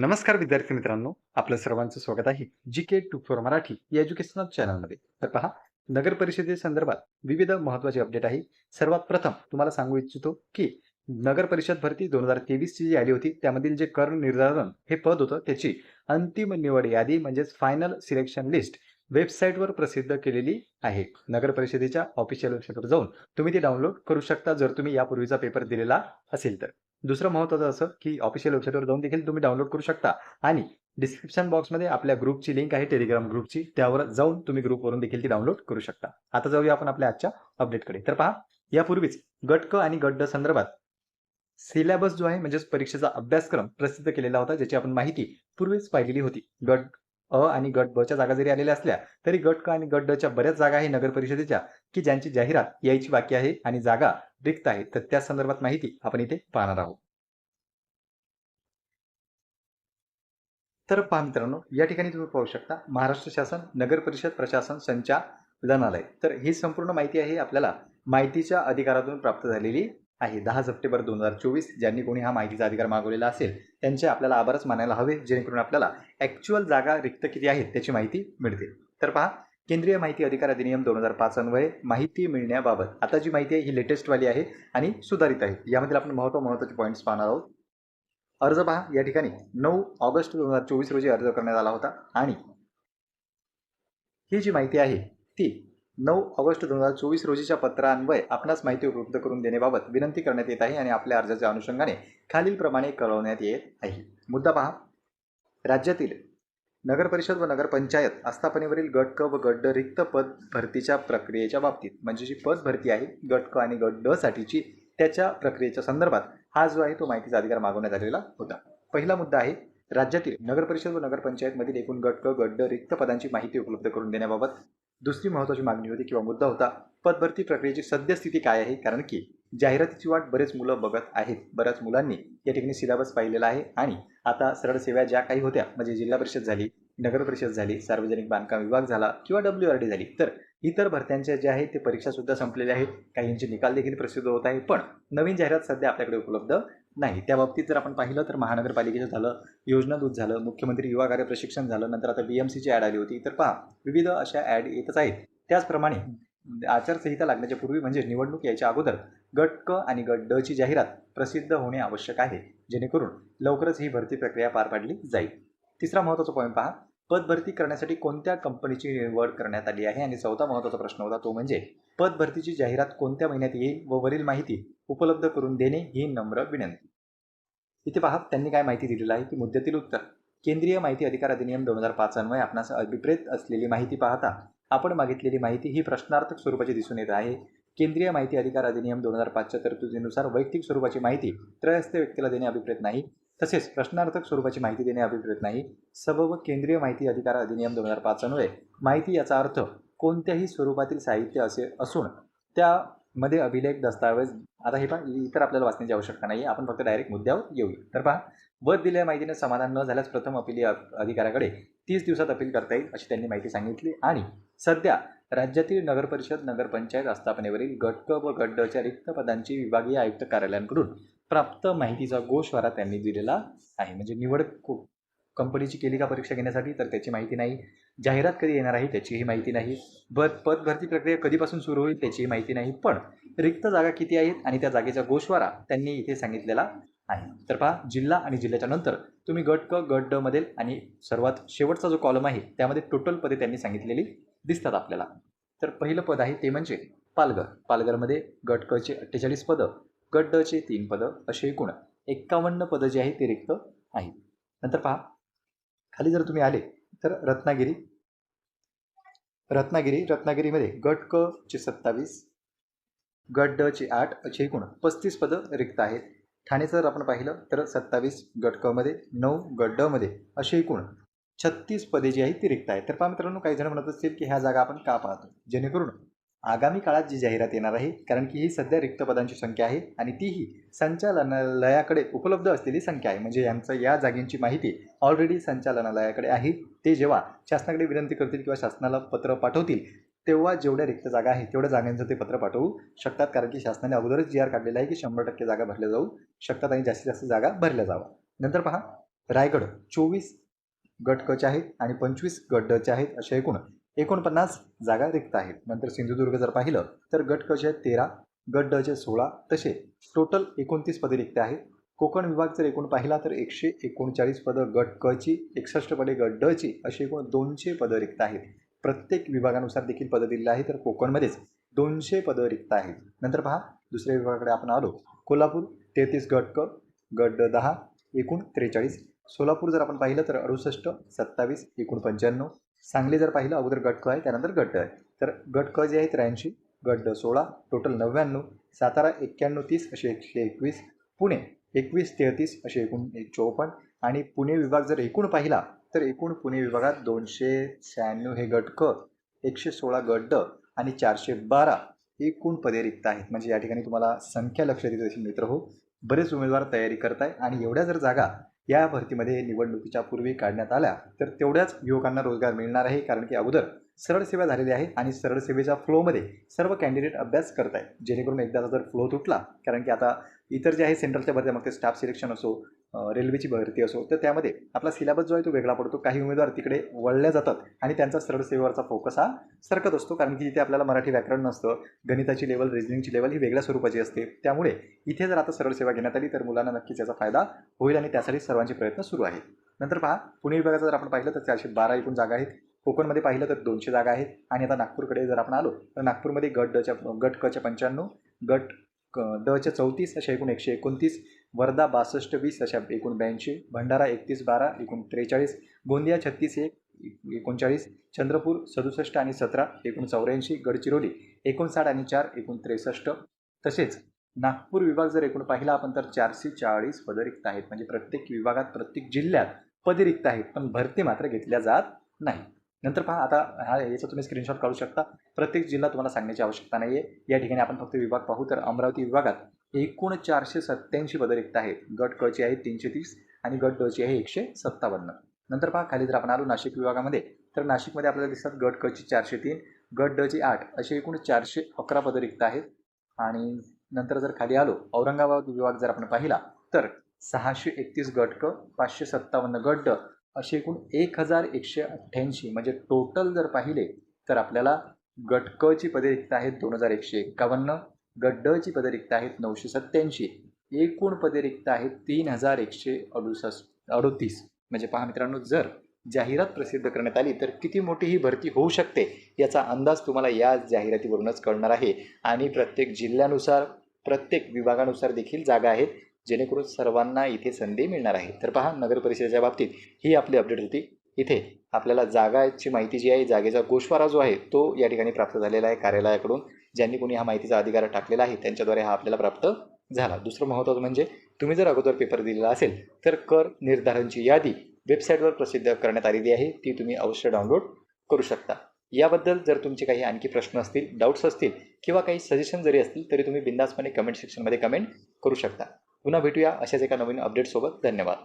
नमस्कार विद्यार्थी मित्रांनो आपलं सर्वांचं स्वागत आहे G K two four Marathi या एज्युकेशनल चॅनलमध्ये तर पहा नगर परिषदेसंदर्भात विविध महत्त्वाचे अपडेट आहे. सर्वात प्रथम तुम्हाला सांगू इच्छितो की नगर परिषद भरती दोन हजार तेवीसची जी आली होती त्यामधील जे कर निर्धारण हे पद होतं त्याची अंतिम निवड यादी म्हणजेच फायनल सिलेक्शन लिस्ट वेबसाईटवर प्रसिद्ध केलेली आहे. नगर परिषदेच्या ऑफिशियल वेबसाईटवर जाऊन तुम्ही ती डाउनलोड करू शकता जर तुम्ही यापूर्वीचा पेपर दिलेला असेल तर. दुसरं महत्त्वाचं असं की ऑफिशियल वेबसाईटवर जाऊन देखील तुम्ही डाउनलोड करू शकता. आणि डिस्क्रिप्शन बॉक्समध्ये आपल्या ग्रुपची लिंक आहे टेलिग्राम ग्रुपची त्यावर जाऊन तुम्ही ग्रुपवरून देखील ती डाउनलोड करू शकता. आता जाऊया आपण आपल्या आजच्या अपडेटकडे तर पहा यापूर्वीच गट क आणि गट ड संदर्भात सिलेबस जो आहे म्हणजेच परीक्षेचा अभ्यासक्रम प्रसिद्ध केलेला होता ज्याची आपण माहिती पूर्वीच पाहिलेली होती. गट अ आणि गट ब च्या जागा जरी आलेल्या असल्या तरी गट क आणि गट ड च्या बऱ्याच जागा आहे नगर परिषदेच्या की ज्यांची जाहिरात यायची बाकी आहे आणि जागा रिक्त आहे. तर त्या संदर्भात माहिती आपण इथे पाहणार आहोत. तर पहा मित्रांनो या ठिकाणी तुम्ही पाहू शकता महाराष्ट्र शासन नगर परिषद प्रशासन संचालनालय. तर ही संपूर्ण माहिती आहे आपल्याला माहितीच्या अधिकारातून प्राप्त झालेली आहे. दहा सप्टेंबर दोन हजार चोवीस ज्यांनी कोणी हा माहितीचा अधिकार मागवलेला असेल त्यांचे आपल्याला आभारच मानायला हवे जेणेकरून आपल्याला ॲक्च्युअल जागा रिक्त किती आहेत त्याची माहिती मिळते. तर पहा केंद्रीय माहिती अधिकार अधिनियम दोन हजार पाच अन्वये माहिती मिळण्याबाबत. आता जी माहिती आहे ही लेटेस्टवाली आहे आणि सुधारित आहे. यामध्ये आपण महत्त्व महत्त्वाचे पॉईंट्स पाहणार आहोत. अर्ज पहा. या ठिकाणी नऊ ऑगस्ट दोन हजार चोवीस रोजी अर्ज करण्यात आला होता आणि ही जी माहिती आहे ती नऊ ऑगस्ट दोन हजार चोवीस रोजीच्या पत्रान्वये आपणास माहिती उपलब्ध करून देण्याबाबत विनंती करण्यात येत आहे आणि आपल्या अर्जाच्या अनुषंगाने खालीलप्रमाणे कळवण्यात येत आहे. मुद्दा पहा. राज्यातील नगरपरिषद व नगरपंचायत आस्थापनेवरील गट क व गट ड रिक्त पद भरतीच्या प्रक्रियेच्या बाबतीत म्हणजे जी पद भरती आहे गट क आणि गट ड साठीची त्याच्या प्रक्रियेच्या संदर्भात हा जो आहे तो माहितीचा अधिकार मागवण्यात आलेला होता. पहिला मुद्दा आहे राज्यातील नगर परिषद व नगरपंचायतमधील एकूण गट क गट ड रिक्त पदांची माहिती उपलब्ध करून देण्याबाबत दुसरी महत्त्वाची मागणी होती किंवा मुद्दा होता पदभरती प्रक्रियेची सद्यस्थिती काय आहे? कारण की जाहिरातीची वाट बरेच मुलं बघत आहेत. बऱ्याच मुलांनी या ठिकाणी सिलेबस पाहिलेला आहे आणि आता सरळ सेवा ज्या काही होत्या म्हणजे जिल्हा परिषद झाली नगर परिषद झाली सार्वजनिक बांधकाम विभाग झाला किंवा डब्ल्यू आर डी झाली तर इतर भरत्यांच्या ज्या आहेत ते परीक्षासुद्धा संपलेल्या आहेत. काहींचे निकाल देखील प्रसिद्ध होत आहे पण नवीन जाहिरात सध्या आपल्याकडे उपलब्ध नाही त्या बाबतीत जर आपण पाहिलं तर महानगरपालिकेचं झालं योजना दूत झालं मुख्यमंत्री युवा कार्य प्रशिक्षण झालं नंतर आता बी एम सीची ॲड आली होती. तर पहा विविध अशा ॲड येतच आहेत. त्याचप्रमाणे आचारसंहिता लागण्याच्या पूर्वी म्हणजे निवडणूक यायच्या अगोदर गट क आणि गट ड ची जाहिरात प्रसिद्ध होणे आवश्यक आहे. जेणेकरून लवकरच ही भरती प्रक्रिया पार पाडली जाईल. तिसरा महत्त्वाचा पॉईंट पहा. पदभरती करण्यासाठी कोणत्या कंपनीची निवड करण्यात आली आहे? आणि चौथा महत्त्वाचा प्रश्न होता तो म्हणजे पद भरतीची जाहिरात कोणत्या महिन्यात येईल व वरील माहिती उपलब्ध करून देणे ही नम्र विनंती. इथे पहा त्यांनी काय माहिती दिलेलं आहे? की मुद्द्यातील उत्तर. केंद्रीय माहिती अधिकार अधिनियम दोन हजार पाच अन्वय आपणास अभिप्रेत असलेली माहिती पाहता आपण मागितलेली माहिती ही प्रश्नार्थक स्वरूपाची दिसून येत आहे. केंद्रीय माहिती अधिकार अधिनियम दोन हजार पाचच्या तरतुदीनुसार वैयक्तिक स्वरूपाची माहिती त्रयस्थ व्यक्तीला देणे अभिप्रेत नाही. तसेच प्रश्नार्थक स्वरूपाची माहिती देणे अभिप्रेत नाही. सबब केंद्रीय माहिती अधिकार अधिनियम दोन हजार पाच अन्वये माहिती याचा अर्थ कोणत्याही स्वरूपातील साहित्य असे असून त्यामध्ये अभिलेख दस्तावेज आता हे पण इतर आपल्याला वाचण्याची आवश्यकता नाही आपण फक्त डायरेक्ट मुद्द्यावर येऊया. तर पहा वर दिलेल्या माहितीने समाधान न झाल्यास प्रथम अपिली अधिकाऱ्याकडे तीस दिवसात अपील करता येईल अशी त्यांनी माहिती सांगितली. आणि सध्या राज्यातील नगरपरिषद नगरपंचायत आस्थापनेवरील गट क व गट डच्या रिक्त पदांची विभागीय आयुक्त कार्यालयांकडून प्राप्त माहितीचा गोषवारा त्यांनी दिलेला आहे. म्हणजे निवड को- कंपनीची केली का परीक्षा घेण्यासाठी? तर त्याची माहिती नाही. जाहिरात कधी येणार आहे? त्याचीही माहिती नाही. बर पद भरती प्रक्रिया कधीपासून सुरू होईल? त्याचीही माहिती नाही. पण रिक्त जागा किती आहेत? आणि त्या जागेचा गोषवारा त्यांनी इथे सांगितलेला आहे. तर पहा जिल्हा आणि जिल्ह्याच्या नंतर तुम्ही गट क गट ड मधील आणि सर्वात शेवटचा जो कॉलम आहे त्यामध्ये टोटल पदे त्यांनी सांगितलेली दिसतात आपल्याला. तर पहिलं पद आहे ते म्हणजे पालघर. पालघरमध्ये गट क चे अठ्ठेचाळीस पदं गट ड चे तीन पदं असे एकूण एक्कावन्न पदं जी आहेत ते रिक्त आहेत. नंतर पहा. खाली जर तुम्ही आले तर रत्नागिरी. रत्नागिरी रत्नागिरीमध्ये गट क चे सत्तावीस गट ड चे आठ असे एकूण पस्तीस पदं रिक्त आहेत. ठाणे जर आपण पाहिलं तर सत्तावीस गट क मध्ये नऊ गट ड मध्ये असे एकूण छत्तीस पदे जी आहेत ती रिक्त आहेत. तर पहा मित्रांनो काही जण म्हणत असतील की ह्या जागा आपण का पाहतो? जेणेकरून आगामी काळात जी जाहिरात येणार आहे कारण की ही सध्या रिक्त पदांची संख्या आहे आणि तीही संचालनालयाकडे उपलब्ध असलेली संख्या आहे. म्हणजे यांचं या जागेंची माहिती ऑलरेडी संचालनालयाकडे आहे. ते जेव्हा शासनाकडे विनंती करतील किंवा शासनाला पत्र पाठवतील तेव्हा जेवढ्या रिक्त जागा आहेत तेवढ्या जागांचं ते पत्र पाठवू शकतात. कारण की शासनाने अगोदरच जी आर काढलेला आहे की शंभर टक्के जागा भरल्या जाऊ शकतात आणि जास्तीत जास्त जागा भरल्या जावा नंतर पहा रायगड चोवीस गट कचे आहेत आणि पंचवीस गट डचे आहेत अशा एकूण एकोणपन्नास जागा रिक्त आहेत. नंतर सिंधुदुर्ग जर पाहिलं तर गट कचे तेरा गट डचे सोळा तसे टोटल एकोणतीस पदे रिक्त आहेत. कोकण विभाग जर एकूण पाहिला तर एकशे एकोणचाळीस पदं गट क ची एकसष्ट पदे गट ड ची अशी एकूण दोनशे पदं रिक्त आहेत. प्रत्येक विभागानुसार देखील पदं दिलेली आहे तर कोकणमध्येच दोनशे पदं रिक्त आहेत. नंतर पहा दुसऱ्या विभागाकडे आपण आलो. कोल्हापूर तेहतीस गट क गट ड दहा एकूण त्रेचाळीस. सोलापूर जर आपण पाहिलं तर अडुसष्ट सत्तावीस एकूण पंच्याण्णव सांगली जर पाहिलं अगोदर गट क आहे त्यानंतर गट ड आहे. तर गट क जे आहे त्र्याऐंशी गट ड सोळा टोटल नव्याण्णव सातारा एक्क्याण्णव तीस असे एकशे एकवीस पुणे एकवीस तेहतीस असे एकूण एक चौपन्न आणि पुणे विभाग जर एकूण पाहिला तर एकूण पुणे विभागात दोनशे शहाण्णव हे गट क एकशे सोळा गट ड आणि चारशे बारा एकूण पदे रिक्त आहेत. म्हणजे या ठिकाणी तुम्हाला संख्या लक्षात येते असेल मित्र हो. बरेच उमेदवार तयारी करताय आणि एवढ्या जर जागा या भरतीमध्ये निवडणुकीच्या पूर्वी काढण्यात आल्या तर तेवढ्याच युवकांना रोजगार मिळणार आहे कारण की अगोदर सरळ सेवा झालेली आहे आणि सरळ सेवेच्या फ्लोमध्ये सर्व कॅन्डिडेट अभ्यास करत आहेत जेणेकरून एकदाचा जर फ्लो तुटला कारण की आता इतर जे आहे सेंट्रलच्या भरत्या मग ते स्टाफ सिलेक्शन असो रेल्वेची भरती असो तर त्यामध्ये आपला सिलेबस जो आहे तो वेगळा पडतो. काही उमेदवार तिकडे वळल्या जातात आणि त्यांचा सरळ सेवेवरचा फोकस हा सरकत असतो. कारण की तिथे आपल्याला मराठी व्याकरण नसतं गणिताची लेवल रिजनिंगची लेवल ही वेगळ्या स्वरूपाची असते. त्यामुळे इथे जर आता सरळ सेवा घेण्यात आली तर मुलांना नक्कीच याचा फायदा होईल आणि त्यासाठी सर्वांचे प्रयत्न सुरू आहेत. नंतर पहा पुणे विभागाचा जर आपण पाहिलं तर चारशे बारा एकूण जागा आहेत. कोकणमध्ये पाहिलं तर दोनशे जागा आहेत. आणि आता नागपूरकडे जर आपण आलो तर नागपूरमध्ये गट डच्या गट कच्या पंच्याण्णव गट क डच्या चौतीस अशा एकूण एकशे एकोणतीस वर्धा बासष्ट वीस अशा एकूण ब्याऐंशी भंडारा एकतीस बारा एकूण त्रेचाळीस गोंदिया छत्तीस एक एकोणचाळीस चंद्रपूर सदुसष्ट आणि सतरा एकूण चौऱ्याऐंशी गडचिरोली एकोणसाठ आणि चार एकूण त्रेसष्ट तसेच नागपूर विभाग जर एकूण पाहिला आपण तर चारशे चाळीस पदरिक्त आहेत. म्हणजे प्रत्येक विभागात प्रत्येक जिल्ह्यात पदे रिक्त आहेत पण भरती मात्र घेतल्या जात नाही. नंतर पहा आता हा याचा तुम्ही स्क्रीनशॉट काढू शकता. प्रत्येक जिल्हा तुम्हाला सांगण्याची आवश्यकता नाही आहे या ठिकाणी आपण फक्त विभाग पाहू तर अमरावती विभागात एकूण चारशे सत्त्याऐंशी पदं रिक्त आहेत. गट कळची आहेत आहे तीनशे तीस आणि गट डची आहे एकशे सत्तावन्न. नंतर पहा खाली जर आपण आलो नाशिक विभागामध्ये तर नाशिकमध्ये आपल्याला दिसतात गट क चारशे तीन गट डची आठ असे एकूण चारशे अकरा पदं रिक्त आहेत. आणि नंतर जर खाली आलो औरंगाबाद विभाग जर आपण पाहिला तर सहाशे एकतीस गट क पाचशे सत्तावन्न गट ड असे एकूण एक हजार एकशे अठ्ठ्याऐंशी. म्हणजे टोटल जर पाहिले तर आपल्याला गट क ची पदे रिक्त आहेत दोन हजार एकशे एक्कावन्न गड्डची पदे रिक्त आहेत नऊशे सत्त्याऐंशी. एकूण पदे रिक्त आहेत तीन हजार एकशे अडुसष्ट अडोतीस. म्हणजे पहा मित्रांनो जर जाहिरात प्रसिद्ध करण्यात आली तर किती मोठी ही भरती होऊ शकते याचा अंदाज तुम्हाला या जाहिरातीवरूनच कळणार आहे. आणि प्रत्येक जिल्ह्यानुसार प्रत्येक विभागानुसार देखील जागा आहेत जेणेकरून सर्वांना इथे संधी मिळणार आहे. तर पहा नगर परिषदेच्या बाबतीत ही आपली अपडेट होती. इथे आपल्याला जागाची माहिती जी आहे जागेचा गोषवारा जो आहे तो या ठिकाणी प्राप्त झालेला आहे कार्यालयाकडून. ज्यांनी कोणी हा माहितीचा अधिकार टाकलेला आहे त्यांच्याद्वारे हा आपल्याला प्राप्त झाला. दुसरं महत्त्वाचं म्हणजे तुम्ही जर अगोदर पेपर दिलेला असेल तर कर निर्धारांची यादी वेबसाईटवर प्रसिद्ध करण्यात आलेली आहे. ती तुम्ही अवश्य डाउनलोड करू शकता. याबद्दल जर तुमचे काही आणखी प्रश्न असतील डाऊट्स असतील किंवा काही सजेशन जरी असतील तरी तुम्ही बिंदासपणे कमेंट सेक्शनमध्ये कमेंट करू शकता. पुन्हा भेटूया अशाच एका नवीन अपडेटसोबत धन्यवाद.